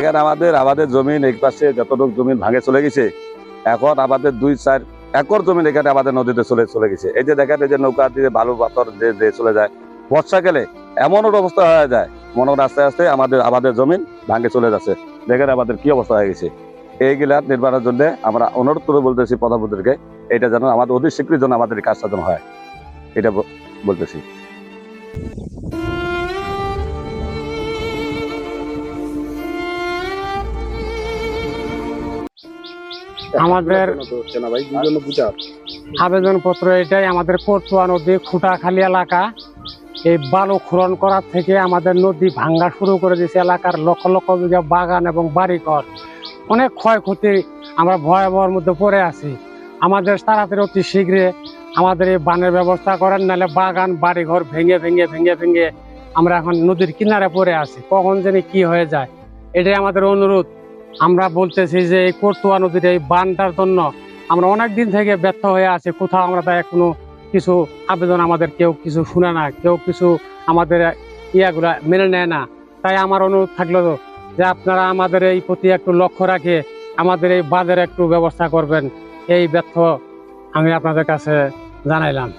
এখানে আমাদের আমাদের জমিন এই পাশে যতটুকু জমিন ভাঙে চলে গেছে, এখন আমাদের দুই চার একর জমিন এখানে আমাদের নদীতে চলে চলে গেছে। এই যে দেখেন, এই যে নৌকা দিয়ে বালু পাথর যে যে চলে যায়। বর্ষাকালে এমন অবস্থা হয়ে যায়, মনে হয় আস্তে আস্তে আমাদের আমাদের জমিন ভাঙে চলে যাচ্ছে। দেখেন আমাদের কি অবস্থা হয়ে গেছে। এইগুলা নির্মাণের জন্য আমরা অনুরোধ করে বলতেছি প্রধানমন্ত্রীকে, এটা যেন আমাদের অধিক স্বীকৃতির জন্য আমাদের কাজটা যেন হয়। এটা বলতেছি। আমাদের আবেদনপত্র এটাই আমাদের কোটুয়া নদী খুঁটাখালী এলাকা। এই বালু খনন করার থেকে আমাদের নদী ভাঙ্গা শুরু করে দিয়েছে এলাকার লক্ষ লক্ষ বিঘা বাগান এবং বাড়িঘর। অনেক ক্ষয়ক্ষতি আমরা ভয়াবহের মধ্যে পড়ে আছি। আমাদের তাড়াতাড়ি অতি শীঘ্রে আমাদের এই বানের ব্যবস্থা করেন নাহলে বাগান বাড়িঘর ভেঙে ভেঙে ভেঙে ভেঙে আমরা এখন নদীর কিনারে পড়ে আছি। কখন জানি কি হয়ে যায়। এটাই আমাদের অনুরোধ। আমরা বলতেছি যে এই কর্তুয়া নদীর এই বানটার জন্য আমরা অনেক দিন থেকে ব্যর্থ হয়ে আছি। কোথাও আমরা তাই কোনো কিছু আবেদন আমাদের কেউ কিছু শুনে না, কেউ কিছু আমাদের ইয়াগুলা মেনে নেয় না। তাই আমার অনুরোধ থাকল যে আপনারা আমাদের এই প্রতি একটু লক্ষ্য রাখে, আমাদের এই বাঁধের একটু ব্যবস্থা করবেন। এই ব্যর্থ আমি আপনাদের কাছে জানাইলাম।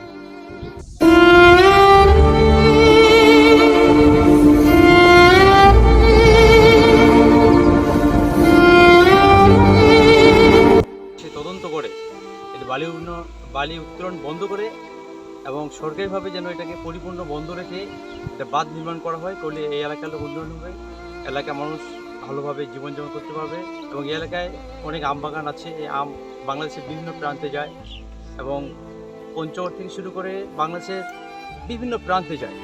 করে এটি বালি বালি উত্তোলন বন্ধ করে এবং সরকারিভাবে যেন এটাকে পরিপূর্ণ বন্ধ রেখে একটা বাঁধ নির্মাণ করা হয়, করলে এই এলাকার লোক উন্নয়ন হবে। এলাকার মানুষ ভালোভাবে জীবনযাপন করতে পারবে এবং এই এলাকায় অনেক আম বাগান আছে। এই আম বাংলাদেশের বিভিন্ন প্রান্তে যায় এবং পঞ্চগড় থেকে শুরু করে বাংলাদেশের বিভিন্ন প্রান্তে যায়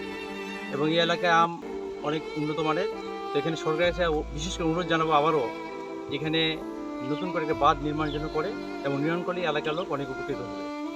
এবং এই এলাকায় আম অনেক উন্নত মানের। এখানে সরকারের বিশেষ করে অনুরোধ জানাব আবারও, এখানে নতুন করে একটা বাঁধ নির্মাণের জন্য করে এবং নির্মাণ করলে এলাকার লোক অনেক উপকৃত হবে।